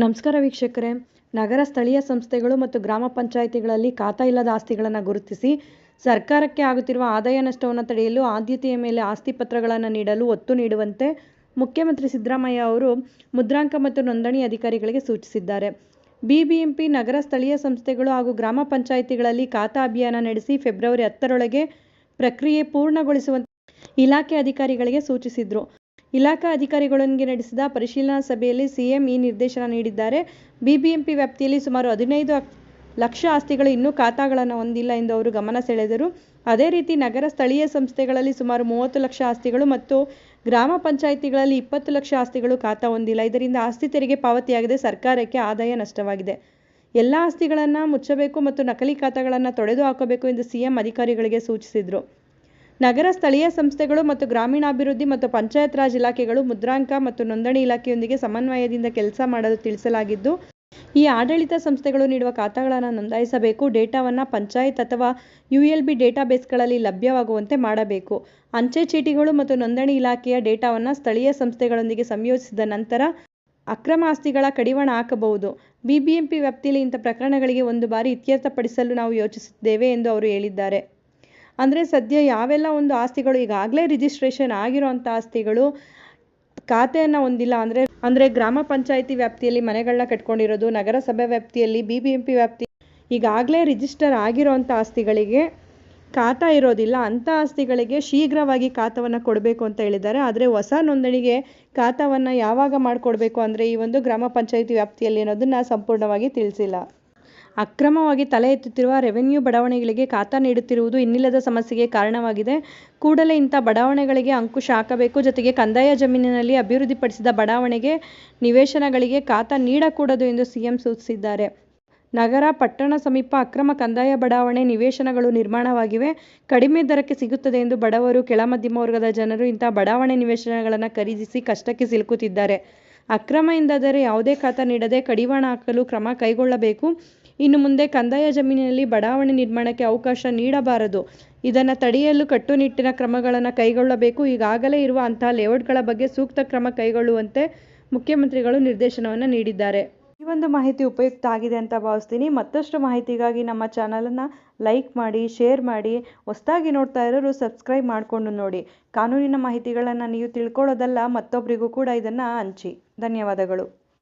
ನಮಸ್ಕಾರ ವೀಕ್ಷಕರೇ. ನಗರ ಸ್ಥಳೀಯ ಸಂಸ್ಥೆಗಳು ಮತ್ತು ಗ್ರಾಮ ಪಂಚಾಯಿತಿಗಳಲ್ಲಿ ಖಾತಾ ಇಲ್ಲದ ಆಸ್ತಿಗಳನ್ನು ಗುರುತಿಸಿ ಸರ್ಕಾರಕ್ಕೆ ಆಗುತ್ತಿರುವ ಆದಾಯ ನಷ್ಟವನ್ನು ತಡೆಯಲು ಆದ್ಯತೆಯ ಮೇಲೆ ಆಸ್ತಿ ಪತ್ರಗಳನ್ನು ನೀಡಲು ಒತ್ತು ನೀಡುವಂತೆ ಮುಖ್ಯಮಂತ್ರಿ ಸಿದ್ದರಾಮಯ್ಯ ಅವರು ಮುದ್ರಾಂಕ ಮತ್ತು ನೋಂದಣಿ ಅಧಿಕಾರಿಗಳಿಗೆ ಸೂಚಿಸಿದ್ದಾರೆ. ಬಿಬಿಎಂಪಿ, ನಗರ ಸ್ಥಳೀಯ ಸಂಸ್ಥೆಗಳು ಹಾಗೂ ಗ್ರಾಮ ಪಂಚಾಯಿತಿಗಳಲ್ಲಿ ಖಾತಾ ಅಭಿಯಾನ ನಡೆಸಿ ಫೆಬ್ರವರಿ ಹತ್ತರೊಳಗೆ ಪ್ರಕ್ರಿಯೆ ಪೂರ್ಣಗೊಳಿಸುವಂತೆ ಇಲಾಖೆ ಅಧಿಕಾರಿಗಳಿಗೆ ಸೂಚಿಸಿದರು. ಇಲಾಖಾ ಅಧಿಕಾರಿಗಳೊಂದಿಗೆ ನಡೆಸಿದ ಪರಿಶೀಲನಾ ಸಭೆಯಲ್ಲಿ ಸಿಎಂ ಈ ನಿರ್ದೇಶನ ನೀಡಿದ್ದಾರೆ. ಬಿಬಿಎಂಪಿ ವ್ಯಾಪ್ತಿಯಲ್ಲಿ ಸುಮಾರು ಹದಿನೈದು ಲಕ್ಷ ಆಸ್ತಿಗಳು ಇನ್ನೂ ಖಾತಾಗಳನ್ನು ಹೊಂದಿಲ್ಲ ಎಂದು ಅವರು ಗಮನ ಸೆಳೆದರು. ಅದೇ ರೀತಿ ನಗರ ಸ್ಥಳೀಯ ಸಂಸ್ಥೆಗಳಲ್ಲಿ ಸುಮಾರು ಮೂವತ್ತು ಲಕ್ಷ ಆಸ್ತಿಗಳು ಮತ್ತು ಗ್ರಾಮ ಪಂಚಾಯಿತಿಗಳಲ್ಲಿ ಇಪ್ಪತ್ತು ಲಕ್ಷ ಆಸ್ತಿಗಳು ಖಾತಾ ಹೊಂದಿಲ್ಲ. ಇದರಿಂದ ಆಸ್ತಿ ತೆರಿಗೆ ಪಾವತಿಯಾಗದೆ ಸರ್ಕಾರಕ್ಕೆ ಆದಾಯ ನಷ್ಟವಾಗಿದೆ. ಎಲ್ಲ ಆಸ್ತಿಗಳನ್ನು ಮುಚ್ಚಬೇಕು ಮತ್ತು ನಕಲಿ ಖಾತಾಗಳನ್ನು ತೊಡೆದು ಹಾಕಬೇಕು ಎಂದು ಸಿಎಂ ಅಧಿಕಾರಿಗಳಿಗೆ ಸೂಚಿಸಿದರು. ನಗರ ಸ್ಥಳೀಯ ಸಂಸ್ಥೆಗಳು ಮತ್ತು ಗ್ರಾಮೀಣಾಭಿವೃದ್ಧಿ ಮತ್ತು ಪಂಚಾಯತ್ ರಾಜ್ ಇಲಾಖೆಗಳು ಮುದ್ರಾಂಕ ಮತ್ತು ನೋಂದಣಿ ಇಲಾಖೆಯೊಂದಿಗೆ ಸಮನ್ವಯದಿಂದ ಕೆಲಸ ಮಾಡಲು ತಿಳಿಸಲಾಗಿದ್ದು, ಈ ಆಡಳಿತ ಸಂಸ್ಥೆಗಳು ನೀಡುವ ಖಾತಾಗಳನ್ನು ನೋಂದಾಯಿಸಬೇಕು, ಡೇಟಾವನ್ನು ಪಂಚಾಯತ್ ಅಥವಾ ಯು ಎಲ್ ಬಿ ಡೇಟಾಬೇಸ್ಗಳಲ್ಲಿ ಲಭ್ಯವಾಗುವಂತೆ ಮಾಡಬೇಕು. ಅಂಚೆ ಚೀಟಿಗಳು ಮತ್ತು ನೋಂದಣಿ ಇಲಾಖೆಯ ಡೇಟಾವನ್ನು ಸ್ಥಳೀಯ ಸಂಸ್ಥೆಗಳೊಂದಿಗೆ ಸಂಯೋಜಿಸಿದ ನಂತರ ಅಕ್ರಮ ಆಸ್ತಿಗಳ ಕಡಿವಾಣ ಹಾಕಬಹುದು. ಬಿಬಿಎಂಪಿ ವ್ಯಾಪ್ತಿಯಲ್ಲಿ ಇಂಥ ಪ್ರಕರಣಗಳಿಗೆ ಒಂದು ಬಾರಿ ಇತ್ಯರ್ಥಪಡಿಸಲು ನಾವು ಯೋಚಿಸುತ್ತೇವೆ ಎಂದು ಅವರು ಹೇಳಿದ್ದಾರೆ. ಅಂದರೆ ಸದ್ಯ ಯಾವೆಲ್ಲ ಒಂದು ಆಸ್ತಿಗಳು, ಈಗಾಗಲೇ ರಿಜಿಸ್ಟ್ರೇಷನ್ ಆಗಿರೋಂಥ ಆಸ್ತಿಗಳು ಖಾತೆಯನ್ನು ಹೊಂದಿಲ್ಲ ಅಂದರೆ ಅಂದರೆ ಗ್ರಾಮ ಪಂಚಾಯಿತಿ ವ್ಯಾಪ್ತಿಯಲ್ಲಿ ಮನೆಗಳನ್ನ ಕಟ್ಕೊಂಡಿರೋದು, ನಗರಸಭೆ ವ್ಯಾಪ್ತಿಯಲ್ಲಿ ಬಿ ಬಿ ಎಂ ಪಿ ವ್ಯಾಪ್ತಿ, ಈಗಾಗಲೇ ರಿಜಿಸ್ಟರ್ ಆಗಿರೋಂಥ ಆಸ್ತಿಗಳಿಗೆ ಖಾತಾ ಇರೋದಿಲ್ಲ. ಅಂಥ ಆಸ್ತಿಗಳಿಗೆ ಶೀಘ್ರವಾಗಿ ಖಾತವನ್ನು ಕೊಡಬೇಕು ಅಂತ ಹೇಳಿದ್ದಾರೆ. ಆದರೆ ಹೊಸ ನೋಂದಣಿಗೆ ಖಾತವನ್ನು ಯಾವಾಗ ಮಾಡಿಕೊಡ್ಬೇಕು ಅಂದರೆ ಈ ಒಂದು ಗ್ರಾಮ ಪಂಚಾಯಿತಿ ವ್ಯಾಪ್ತಿಯಲ್ಲಿ ಅನ್ನೋದನ್ನು ಸಂಪೂರ್ಣವಾಗಿ ತಿಳಿಸಿಲ್ಲ. ಅಕ್ರಮವಾಗಿ ತಲೆ ಎತ್ತುತ್ತಿರುವ ರೆವೆನ್ಯೂ ಬಡಾವಣೆಗಳಿಗೆ ಖಾತಾ ನೀಡುತ್ತಿರುವುದು ಇನ್ನಿಲ್ಲದ ಸಮಸ್ಯೆಗೆ ಕಾರಣವಾಗಿದೆ. ಕೂಡಲೇ ಇಂಥ ಬಡಾವಣೆಗಳಿಗೆ ಅಂಕುಶ ಹಾಕಬೇಕು. ಜೊತೆಗೆ ಕಂದಾಯ ಜಮೀನಿನಲ್ಲಿ ಅಭಿವೃದ್ಧಿಪಡಿಸಿದ ಬಡಾವಣೆಗೆ ನಿವೇಶನಗಳಿಗೆ ಖಾತಾ ನೀಡಕೂಡದು ಎಂದು ಸಿಎಂ ಸೂಚಿಸಿದ್ದಾರೆ. ನಗರ, ಪಟ್ಟಣ ಸಮೀಪ ಅಕ್ರಮ ಕಂದಾಯ ಬಡಾವಣೆ ನಿವೇಶನಗಳು ನಿರ್ಮಾಣವಾಗಿವೆ. ಕಡಿಮೆ ದರಕ್ಕೆ ಸಿಗುತ್ತದೆ ಎಂದು ಬಡವರು, ಕೆಳ ಮಧ್ಯಮ ವರ್ಗದ ಜನರು ಇಂಥ ಬಡಾವಣೆ ನಿವೇಶನಗಳನ್ನು ಖರೀದಿಸಿ ಕಷ್ಟಕ್ಕೆ ಸಿಲುಕುತ್ತಿದ್ದಾರೆ. ಅಕ್ರಮ ಎಂದಾದರೆ ಯಾವುದೇ ಖಾತಾ ನೀಡದೆ ಕಡಿವಾಣ ಹಾಕಲು ಕ್ರಮ ಕೈಗೊಳ್ಳಬೇಕು. ಇನ್ನು ಮುಂದೆ ಕಂದಾಯ ಜಮೀನಿನಲ್ಲಿ ಬಡಾವಣೆ ನಿರ್ಮಾಣಕ್ಕೆ ಅವಕಾಶ ನೀಡಬಾರದು. ಇದನ್ನು ತಡೆಯಲು ಕಟ್ಟುನಿಟ್ಟಿನ ಕ್ರಮಗಳನ್ನು ಕೈಗೊಳ್ಳಬೇಕು. ಈಗಾಗಲೇ ಇರುವ ಅಂತಹ ಲೇಔಟ್ಗಳ ಬಗ್ಗೆ ಸೂಕ್ತ ಕ್ರಮ ಕೈಗೊಳ್ಳುವಂತೆ ಮುಖ್ಯಮಂತ್ರಿಗಳು ನಿರ್ದೇಶನವನ್ನು ನೀಡಿದ್ದಾರೆ. ಈ ಒಂದು ಮಾಹಿತಿ ಉಪಯುಕ್ತ ಆಗಿದೆ ಅಂತ ಭಾವಿಸ್ತೀನಿ. ಮತ್ತಷ್ಟು ಮಾಹಿತಿಗಾಗಿ ನಮ್ಮ ಚಾನಲನ್ನು ಲೈಕ್ ಮಾಡಿ, ಶೇರ್ ಮಾಡಿ, ಹೊಸದಾಗಿ ನೋಡ್ತಾ ಇರೋರು ಸಬ್ಸ್ಕ್ರೈಬ್ ಮಾಡಿಕೊಂಡು ನೋಡಿ. ಕಾನೂನಿನ ಮಾಹಿತಿಗಳನ್ನು ನೀವು ತಿಳ್ಕೊಳ್ಳೋದಲ್ಲ ಮತ್ತೊಬ್ಬರಿಗೂ ಕೂಡ ಇದನ್ನು ಹಂಚಿ. ಧನ್ಯವಾದಗಳು.